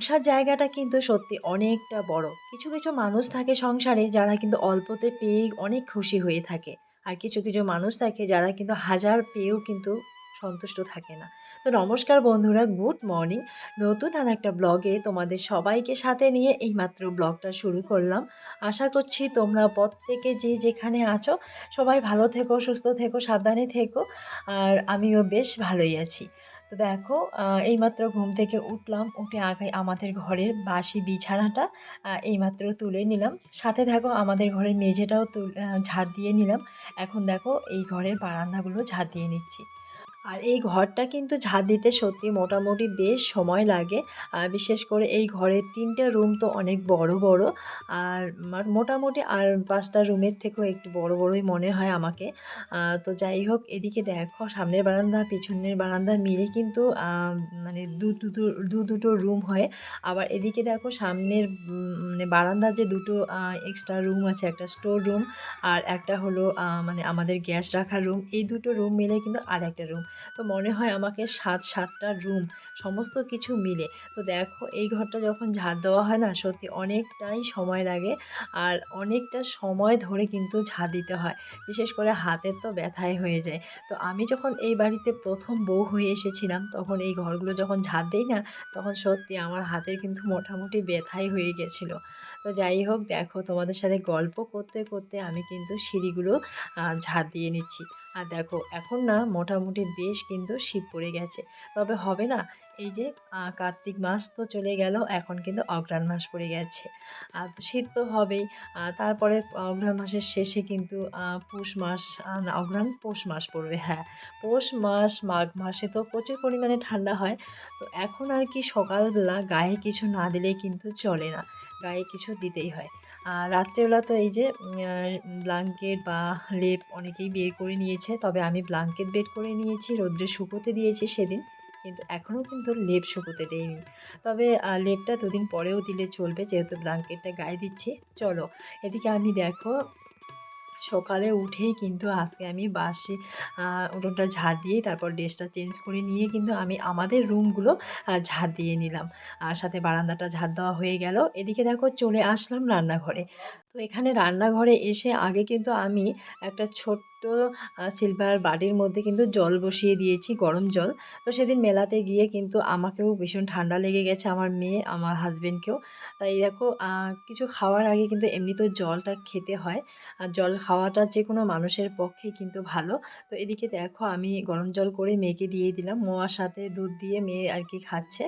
সংসার জায়গাটা কিন্তু সত্যি অনেকটা বড়। কিছু, কিছু মানুষ থাকে সংসারে যারা কিন্তু অল্পতে পেয়েই অনেক খুশি হয়ে থাকে। আর কিছু, কিছু মানুষ থাকে যারা কিন্তু হাজার পেয়েও কিন্তু সন্তুষ্ট থাকে না। তো নমস্কার বন্ধুরা, গুড মর্নিং। নতুন আর একটা ব্লগে তোমাদের সবাইকে সাথে নিয়ে এইমাত্র ব্লগটা শুরু করলাম। আশা করছি তোমরা প্রত্যেকে যে যেখানে আছো সবাই ভালো থেকো, সুস্থ থেকো, সাবধানে থেকো। আর আমিও বেশ ভালোই আছি। তো দেখো এইমাত্র ঘুম থেকে উঠলাম, উঠে আগে আমাদের ঘরের বাসি বিছানাটা এইমাত্র তুলে নিলাম। সাথে দেখো আমাদের ঘরের মেঝেটাও ঝাড় দিয়ে নিলাম। এখন দেখো এই ঘরের বারান্দাগুলো ঝাড় দিয়ে নিচ্ছি। আর এই ঘরটা কিন্তু ঝাঁট দিতে সত্যি মোটামুটি বেশ সময় লাগে। বিশেষ করে এই ঘরের তিনটে রুম তো অনেক বড় বড়। আর মোটামুটি আর পাঁচটা রুমের থেকেও একটু বড় বড়ই মনে হয় আমাকে। তো যাই হোক, এদিকে দেখো, সামনের বারান্দা, পিছনের বারান্দা মিলে কিন্তু মানে দু দুটো দু দুটো রুম হয়। আবার এদিকে দেখো, সামনের মানে বারান্দার যে দুটো এক্সট্রা রুম আছে, একটা স্টোর রুম আর একটা হলো মানে আমাদের গ্যাস রাখার রুম এই দুটো রুম মিলে কিন্তু আর একটা রুম তো মনে হয় আমাকে সাত, সাতটা রুম সমস্ত কিছু মিলে। তো দেখো, এই ঘরটা যখন ঝাড় দেওয়া হয় না, সত্যি অনেকটাই সময় লাগে আর অনেকটা সময় ধরে কিন্তু ঝাড় দিতে হয়। বিশেষ করে হাতের তো ব্যথাই হয়ে যায়। তো আমি যখন এই বাড়িতে প্রথম বউ হয়ে এসেছিলাম, তখন এই ঘরগুলো যখন ঝাড় দেই না, তখন সত্যি আমার হাতের কিন্তু মোটামুটি ব্যথাই হয়ে গেছিল। তো যাই হোক, দেখো তোমাদের সাথে গল্প করতে করতে আমি কিন্তু সিঁড়িগুলো ঝাড় দিয়ে নিচ্ছি। আর দেখো, এখন না মোটামুটি বেশ কিন্তু শীত পড়ে গেছে। তবে হবে না, এই যে কার্তিক মাস তো চলে গেল, এখন কিন্তু অঘ্রাণ মাস পড়ে গেছে। আর শীত তো হবেই তারপরে অঘ্রাণ মাসের শেষে কিন্তু পৌষ মাস না অঘ্রাণ পৌষ মাস পড়বে হ্যাঁ। পৌষ মাস, মাঘ মাসে তো প্রচুর পরিমাণে ঠান্ডা হয়, তো এখন আর কি সকালবেলা গায়ে কিছু না দিলে কিন্তু চলে না। গায়ে কিছু দিতেই হয়। আর রাত্রেবেলা তো এই যে ব্লাঙ্কেট বা লেপ অনেকেই বের করে নিয়েছে, তবে আমি ব্লাঙ্কেট বের করে নিয়েছি, রৌদ্রে শুকোতে দিয়েছি সেদিন, কিন্তু এখনও কিন্তু লেপ শুকোতে দেয়নি তবে লেপটা দুদিন পরেও দিলে চলবে, যেহেতু ব্লাঙ্কেটটা গায়ে দিচ্ছি। চলো, এদিকে আমি দেখো সকালে উঠেই কিন্তু আজকে আমি বাসি উঠোনটা ঝাড় দিয়ে তারপর ড্রেসটা চেঞ্জ করে নিয়ে কিন্তু আমি আমাদের রুমগুলো ঝাড় দিয়ে নিলাম। আর সাথে বারান্দাটা ঝাড় দেওয়া হয়ে গেল। এদিকে দেখো চলে আসলাম রান্নাঘরে। তো এখানে রান্নাঘরে এসে আগে কিন্তু আমি একটা ছোট্ট সিলভার বাটির মধ্যে কিন্তু জল বসিয়ে দিয়েছি, গরম জল। তো সেদিন মেলাতে গিয়ে কিন্তু আমাকেও ভীষণ ঠান্ডা লেগে গেছে, আমার মেয়ে, আমার হাজব্যান্ডকেও তাই দেখো কিছু খাওয়ার আগে কিন্তু এমনিতেও জলটা খেতে হয়। আর জল খাওয়াটা যে কোনো মানুষের পক্ষে কিন্তু ভালো। তো এদিকে দেখো, আমি গরম জল করে মেয়েকে দিয়ে দিলাম। মোয়ার সাথে দুধ দিয়ে মেয়ে আর কি খাচ্ছে।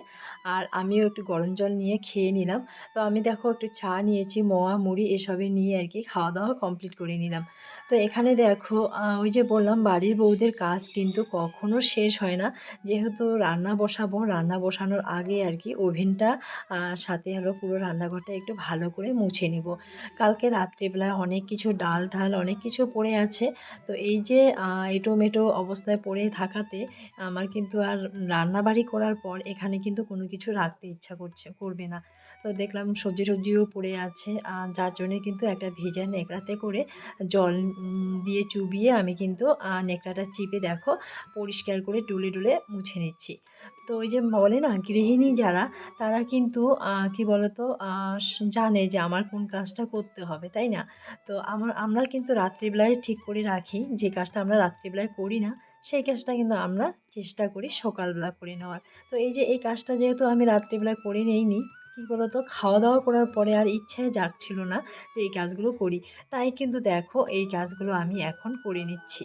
আর আমিও একটু গরম জল নিয়ে খেয়ে নিলাম। তো আমি দেখো, একটু চা নিয়েছি, মোয়া, মুড়ি এসবে নিয়ে আর কি খাওয়া দাওয়া কমপ্লিট করে নিলাম। তো এখানে দেখো ওই যে বললাম বাড়ির বউদের কাজ কিন্তু কখনো শেষ হয় না। যেহেতু রান্না বসাবো, রান্না বসানোর আগে আর কি ওভেনটা সাথে হলো পুরো রান্নাঘরটা একটু ভালো করে মুছে নিব। কালকে রাত্রিবেলায় অনেক কিছু ডাল ঢাল অনেক কিছু পড়ে আছে। তো এই যে এটোমেটো অবস্থায় পড়ে থাকাতে আমার কিন্তু আর রান্নাবাড়ি করার পর এখানে কিন্তু কোনো কিছু রাখতে ইচ্ছা করছে, করবে না। তো দেখলাম সবজি টবজিও পড়ে আছে, আর যার জন্যে কিন্তু একটা ভেজা নেকড়াতে করে জল দিয়ে চুবিয়ে আমি কিন্তু নেকড়াটা চিপে দেখো, পরিষ্কার করে ডুলে ডুলে মুছে নিচ্ছি। তো ওই যে বলে না, গৃহিণী যারা, তারা কিন্তু কি বলতো জানে যে আমার কোন কাজটা করতে হবে, তাই না? তো আমার, আমরা কিন্তু রাত্রিবেলায় ঠিক করে রাখি, যে কাজটা আমরা রাত্রিবেলায় করি না, সেই কাজটা কিন্তু আমরা চেষ্টা করি সকালবেলা করে নেওয়ার। তো এই যে এই কাজটা যেহেতু আমি রাত্রিবেলায় করে নেইনি কী বলতো? খাওয়া দাওয়া করার পরে আর ইচ্ছায় যাচ্ছিল না যে এই কাজগুলো করি। তাই কিন্তু দেখো, এই কাজগুলো আমি এখন করে নিচ্ছি।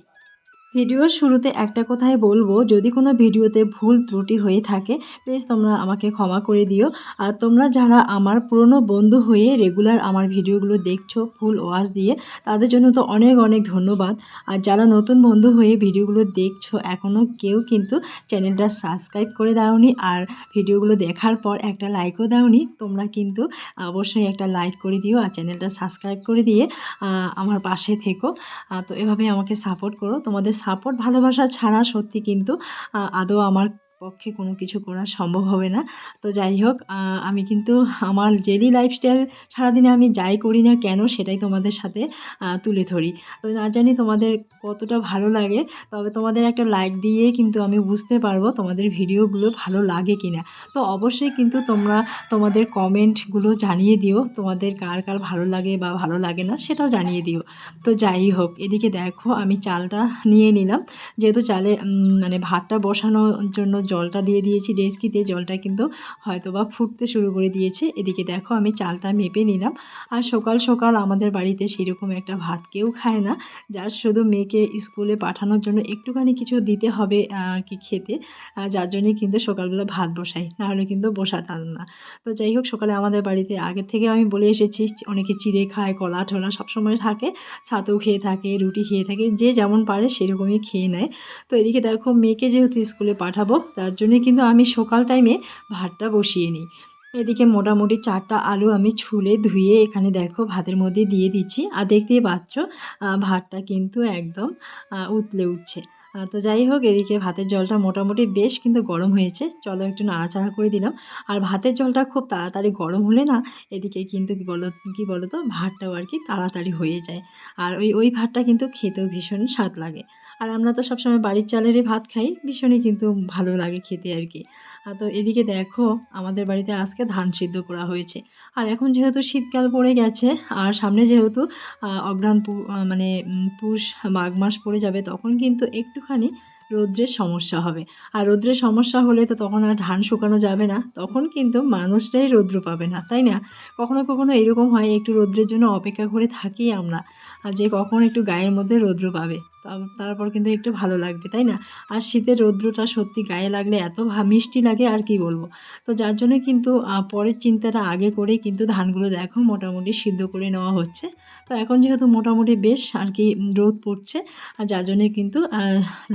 ভিডিওর শুরুতে একটা কথাই বলব, যদি কোনো ভিডিওতে ভুল ত্রুটি হয়ে থাকে প্লিজ তোমরা আমাকে ক্ষমা করে দিও। আর তোমরা যারা আমার পুরনো বন্ধু হয়ে রেগুলার আমার ভিডিওগুলো দেখছ ফুল ওয়াজ দিয়ে, তাদের জন্য তো অনেক অনেক ধন্যবাদ। আর যারা নতুন বন্ধু হয়ে ভিডিওগুলো দেখছ এখনও কেউ কিন্তু চ্যানেলটা সাবস্ক্রাইব করে দাওনি, আর ভিডিওগুলো দেখার পর একটা লাইকও দাওনি, তোমরা কিন্তু অবশ্যই একটা লাইক করে দিও আর চ্যানেলটা সাবস্ক্রাইব করে দিয়ে আমার পাশে থেকো। তো এভাবে আমাকে সাপোর্ট করো। তোমাদের সাপোর্ট ভালোবাসা ছাড়া সত্যি কিন্তু আদৌ আমার পক্ষে কোনো কিছু করা সম্ভব হবে না। তো যাই হোক আমি কিন্তু আমার ডেলি লাইফস্টাইল সারাদিনে আমি যাই করি না কেন সেটাই তোমাদের সাথে তুলে ধরি। তো না জানি তোমাদের কতটা ভালো লাগে, তবে তোমাদের একটা লাইক দিয়ে কিন্তু আমি বুঝতে পারব তোমাদের ভিডিওগুলো ভালো লাগে কিনা। তো অবশ্যই কিন্তু তোমরা তোমাদের কমেন্টগুলো জানিয়ে দিও, তোমাদের কার কার ভালো লাগে বা ভালো লাগে না সেটাও জানিয়ে দিও। তো যাই হোক এদিকে দেখো আমি চালটা নিয়ে নিলাম। যেহেতু চালে মানে ভাতটা বসানোর জন্য জলটা দিয়ে দিয়েছি ডেস্কিতে, জলটা কিন্তু হয়তো বা ফুটতে শুরু করে দিয়েছে। এদিকে দেখো আমি চালটা মেপে নিলাম। আর সকাল সকাল আমাদের বাড়িতে সেরকম একটা ভাত কেউ খায় না। যার শুধু মেয়েকে স্কুলে পাঠানোর জন্য একটুখানি কিছু দিতে হবে কি খেতে। যার জন্যই কিন্তু সকালবেলা ভাত বসাই, নাহলে কিন্তু বসাতাম না। তো যাই হোক, সকালে আমাদের বাড়িতে আগের থেকে আমি বলে এসেছি, অনেকে চিড়ে খায়, কলা ঠলা সবসময় থাকে, ছাতু খেয়ে থাকে, রুটি খেয়ে থাকে, যে যেমন পারে সেরকমই খেয়ে নেয়। তো এদিকে দেখো মেয়েকে যেহেতু স্কুলে পাঠাবো তার জন্য কিন্তু আমি সকাল টাইমে ভাতটা বসিয়ে নিই। এদিকে মোটামুটি চারটা আলু আমি ছুলে ধুয়ে এখানে দেখো ভাতের মধ্যে দিয়ে দিচ্ছি। আর দেখতেই পাচ্ছ ভাতটা কিন্তু একদম উতলে উঠছে। তো যাই হোক, এদিকে ভাতের জলটা মোটামুটি বেশ কিন্তু গরম হয়েছে। চলো একটু নাড়াচাড়া করে দিলাম। আর ভাতের জলটা খুব তাড়াতাড়ি গরম হলে না, এদিকে কিন্তু কি বলো কি বলো তো, ভাতটাও আর কি তাড়াতাড়ি হয়ে যায়। আর ওই ওই ভাতটা কিন্তু খেতেও ভীষণ স্বাদ লাগে। আর আমরা তো সবসময় বাড়ির চালেরই ভাত খাই, ভীষণই কিন্তু ভালো লাগে খেতে আর কি। তো এদিকে দেখো, আমাদের বাড়িতে আজকে ধান সিদ্ধ করা হয়েছে। আর এখন যেহেতু শীতকাল পড়ে গেছে, আর সামনে যেহেতু পু- মানে পুষ, মাঘ মাস পড়ে যাবে, তখন কিন্তু একটুখানি রৌদ্রের সমস্যা হবে। আর রৌদ্রের সমস্যা হলে তো তখন আর ধান শুকানো যাবে না, তখন কিন্তু মানুষটাই রৌদ্র পাবে না, তাই না? কখনো কখনো এরকম হয়, একটু রৌদ্রের জন্য অপেক্ষা করে থাকি আমরা। আর যে কখন একটু গায়ের মধ্যে রৌদ্র পাবে। তারপর কিন্তু একটু ভালো লাগবে, তাই না? আর শীতের রৌদ্রটা সত্যি গায়ে লাগলে এত মিষ্টি লাগে, আর কি বলব? তো যার জন্য কিন্তু পরের চিন্তাটা আগে করে কিন্তু ধানগুলো দেখো মোটামুটি সিদ্ধ করে নেওয়া হচ্ছে। তো এখন যেহেতু মোটামুটি বেশ, আর কি রোদ পড়ছে, আর যার জন্যে কিন্তু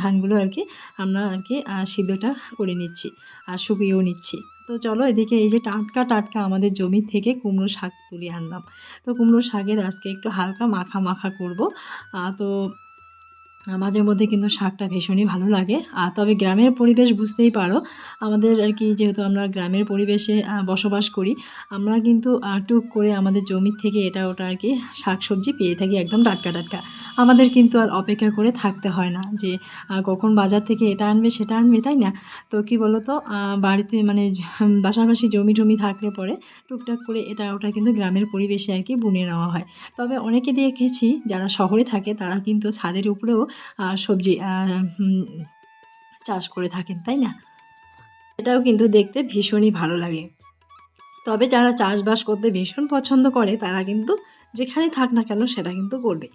ধানগুলো আর কি আমরা আর কি সিদ্ধটা করে নিচ্ছি, আর শুকিয়েও নিচ্ছি। তো চলো এদিকে এই যে টাটকা টাটকা আমাদের জমি থেকে কুমড়ো শাক তুলে আনলাম। তো কুমড়ো শাকের আজকে একটু হালকা মাখা মাখা করব। তো মাঝে মধ্যে কিন্তু শাকটা ভীষণই ভালো লাগে। আর তবে গ্রামের পরিবেশ বুঝতেই পারো, আমাদের আর কি যেহেতু আমরা গ্রামের পরিবেশে বসবাস করি, আমরা কিন্তু টুক করে আমাদের জমির থেকে এটা ওটা আর কি শাক সবজি পেয়ে থাকি একদম টাটকা টাটকা। আমাদের কিন্তু আর অপেক্ষা করে থাকতে হয় না যে কখন বাজার থেকে এটা আনবে, সেটা আনবে, তাই না? তো কি বলো তো বাড়িতে মানে বাসাবাসি জমি টমি থাকলে পরে টুকটাক করে এটা ওটা কিন্তু গ্রামের পরিবেশে আর কি বুনে নেওয়া হয়। তবে অনেকে দেখেছি যারা শহরে থাকে, তারা কিন্তু ছাদের উপরেও সবজি চাষ করে থাকেন, তাই না? এটাও কিন্তু দেখতে ভীষণই ভালো লাগে। তবে যারা চাষবাস করতে ভীষণ পছন্দ করে, তারা কিন্তু যেখানে থাক না কেন সেটা কিন্তু করবে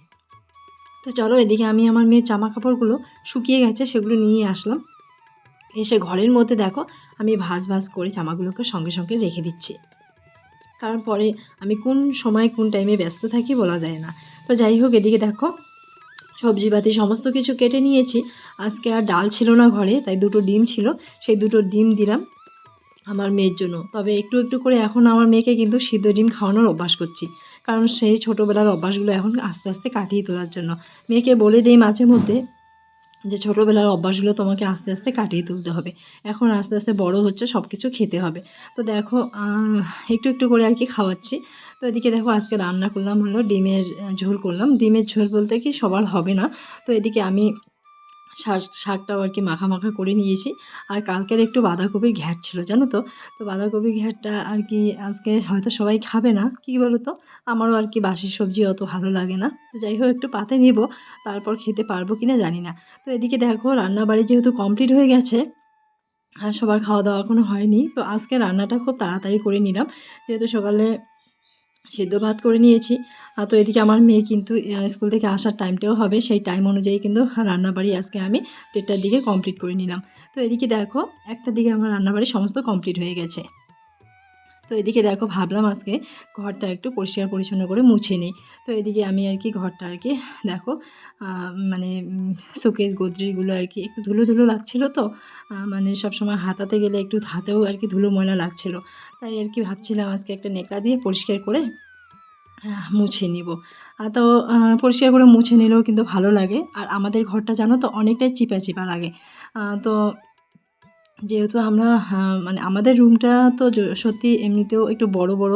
তো চলো এদিকে আমি আমার মেয়ের জামা কাপড়গুলো শুকিয়ে গেছে, সেগুলো নিয়ে আসলাম। এসে ঘরের মধ্যে দেখো, আমি ভাজ ভাজ করে জামাগুলোকে সঙ্গে সঙ্গে রেখে দিচ্ছি। কারণ পরে আমি কোন সময় কোন টাইমে ব্যস্ত থাকি বলা যায় না। তো যাই হোক, এদিকে দেখো, সবজিপাতি সমস্ত কিছু কেটে নিয়েছি। আজকে আর ডাল ছিল না ঘরে, তাই দুটো ডিম ছিল, সেই দুটো ডিম দিলাম আমার মেয়ের জন্য। তবে একটু একটু করে এখন আমার মেয়েকে কিন্তু সিদ্ধ ডিম খাওয়ানোর অভ্যাস করছি। কারণ সেই ছোটোবেলার অভ্যাসগুলো এখন আস্তে আস্তে কাটিয়ে তোলার জন্য। মেয়েকে বলে দিই মাঝে মধ্যে যে, ছোটোবেলার অভ্যাসগুলো তোমাকে আস্তে আস্তে কাটিয়ে তুলতে হবে। এখন আস্তে আস্তে বড় হচ্ছে সব কিছু খেতে হবে। তো দেখো একটু একটু করে আর কি খাওয়াচ্ছি। তো এদিকে দেখো, আজকে রান্না করলাম হলো ডিমের ঝোল করলাম। ডিমের ঝোল বলতে কি সবার হবে না। তো এদিকে আমি শাক শাকটাও আর কি মাখা মাখা করে নিয়েছি। আর কালকের একটু বাঁধাকপির ঘ্যাট ছিল, জানো তো? তো বাঁধাকপির ঘ্যাটটা আর কি আজকে হয়তো সবাই খাবে না, কী বলো তো আমারও আর কি বাসি সবজি অত ভালো লাগে না। তো যাই হোক, একটু পাতে নেব, তারপর খেতে পারব কি না জানি না। তো এদিকে দেখো, রান্নাবাড়ি যেহেতু কমপ্লিট হয়ে গেছে, আর সবার খাওয়া দাওয়া এখনও হয়নি, তো আজকে রান্নাটা খুব তাড়াতাড়ি করে নিলাম। যেহেতু সকালে সেদ্ধ ভাত করে নিয়েছি। আর তো এদিকে আমার মেয়ে কিন্তু স্কুল থেকে আসার টাইমটাও হবে। সেই টাইম অনুযায়ী কিন্তু রান্নাবাড়ি আজকে আমি দেড়টার দিকে কমপ্লিট করে নিলাম। তো এদিকে দেখো, একটা দিকে আমার রান্নাবাড়ি সমস্ত কমপ্লিট হয়ে গেছে। তো এদিকে দেখো, ভাবলাম আজকে ঘরটা একটু পরিষ্কার পরিচ্ছন্ন করে মুছে নিই। তো এদিকে আমি আর কি ঘরটা আর কি, দেখো মানে শোকেস গোদরেজগুলো আর কি একটু ধুলো ধুলো লাগছিল তো। মানে সবসময় হাতাতে গেলে একটু হাতেও আর কি ধুলো ময়লা লাগছিল। তাই আর কি ভাবছিলাম আজকে একটা নেকড়া দিয়ে পরিষ্কার করে মুছে নিব। তো পরিষ্কার করে মুছে নিলেও কিন্তু ভালো লাগে। আর আমাদের ঘরটা জানো তো অনেকটাই চিপা চিপা লাগে তো যেহেতু আমরা হ্যাঁ মানে আমাদের রুমটা তো সত্যি এমনিতেও একটু বড় বড়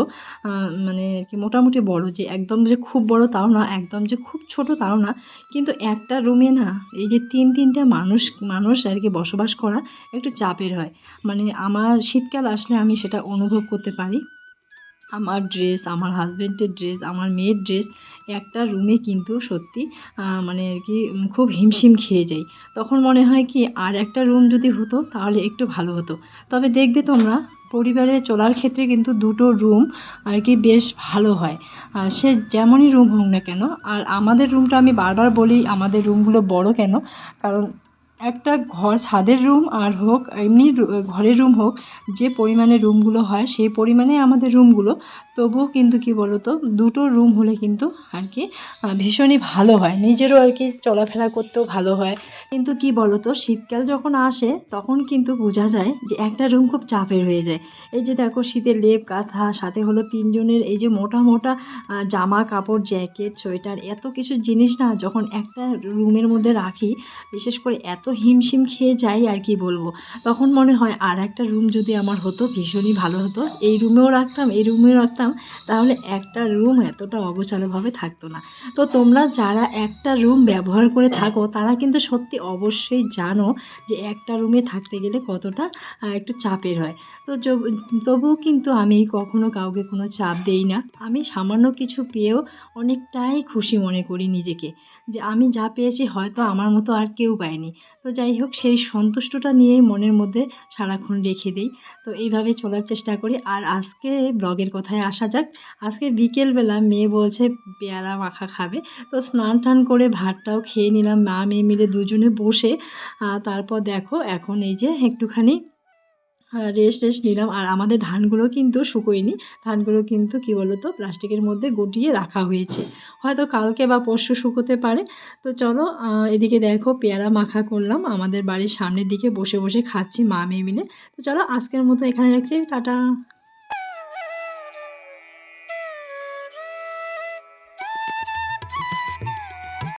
মানে কি মোটামুটি বড় যে একদম যে খুব বড় তাও না, একদম যে খুব ছোট তাও না। কিন্তু একটা রুমে না, এই যে তিন, তিনটা মানুষ মানুষ আর কি বসবাস করা একটু চাপের হয়। মানে আমার শীতকাল আসলে আমি সেটা অনুভব করতে পারি। আমার ড্রেস আমার হাজব্যান্ডের ড্রেস আমার মেয়ের ড্রেস একটা রুমে কিন্তু সত্যি মানে আর কি খুব হিমশিম খেয়ে যাই তখন মনে হয় কি, আর একটা রুম যদি হতো, তাহলে একটু ভালো হতো। তবে দেখবে তোমরা, পরিবারে চলার ক্ষেত্রে কিন্তু দুটো রুম আর কি বেশ ভালো হয়। আর সে যেমনই রুম হোক না কেন, আর আমাদের রুমটা আমি বারবার বলি, আমাদের রুমগুলো বড় কেন? কারণ একটা ঘর, ছাদের রুম আর হোক, এমনি ঘরের রুম হোক, যে পরিমাণে রুমগুলো হয়, সেই পরিমাণে আমাদের রুমগুলো। তবুও কিন্তু কি বলো তো দুটো রুম হলে কিন্তু আর কি ভীষণই ভালো হয়। নিজেরও আর কি চলাফেরা করতেও ভালো হয়। কিন্তু কি বলো তো শীতকাল যখন আসে, তখন কিন্তু বোঝা যায় যে একটা রুম খুব চাপের হয়ে যায়। এই যে দেখো, শীতের লেপ, কাঁথা, সাথে হলো তিনজনের এই যে মোটা মোটা জামা, কাপড়, জ্যাকেট, সোয়েটার, এত কিছু জিনিস না, যখন একটা রুমের মধ্যে রাখি, বিশেষ করে এত হিমশিম খেয়ে যাই আর কি বলব। তখন মনে হয়, আর একটা রুম যদি আমার হতো, ভীষণই ভালো হতো। এই রুমেও রাখতাম, এই রুমেও রাখতাম, তাহলে একটা রুম এতটা অগোছালোভাবে থাকতো না। তো তোমরা যারা একটা রুম ব্যবহার করে থাকো, তারা কিন্তু সত্যি অবশ্যই জানো যে একটা রুমে থাকতে গেলে কতটা একটু চাপের হয়। তো তবুও কিন্তু আমি কখনো কাউকে কোনো চাপ দেই না। আমি সামান্য কিছু পেয়েও অনেকটাই খুশি মনে করি নিজেকে যে আমি যা পেয়েছি হয়তো আমার মতো আর কেউ পায়নি। তো যাই হোক, সেই সন্তুষ্টটা নিয়েই মনের মধ্যে সারাক্ষণ রেখে দিই। তো এইভাবে চলার চেষ্টা করি। আর আজকে ব্লগের কথায় আসা যাক, আজকে বিকেলবেলা মেয়ে বলছে পেয়ারা মাখা খাবে। তো স্নান টান করে ভাতটাও খেয়ে নিলাম। মা মেয়ে মিলে দুজনে বসে তারপর দেখো এখন এই যে একটুখানি রেস্ট টেস্ট নিলাম। আর আমাদের ধানগুলো কিন্তু শুকোয়নি। ধানগুলো কিন্তু কি বলো তো প্লাস্টিকের মধ্যে গুটিয়ে রাখা হয়েছে। হয়তো কালকে বা পরশু শুকোতে পারে। তো চলো এদিকে দেখো, পেয়ারা মাখা করলাম। আমাদের বাড়ির সামনের দিকে বসে বসে খাচ্ছি মা মেয়ে মিলে। তো চলো, আজকের মতো এখানে রাখছি। টাটা।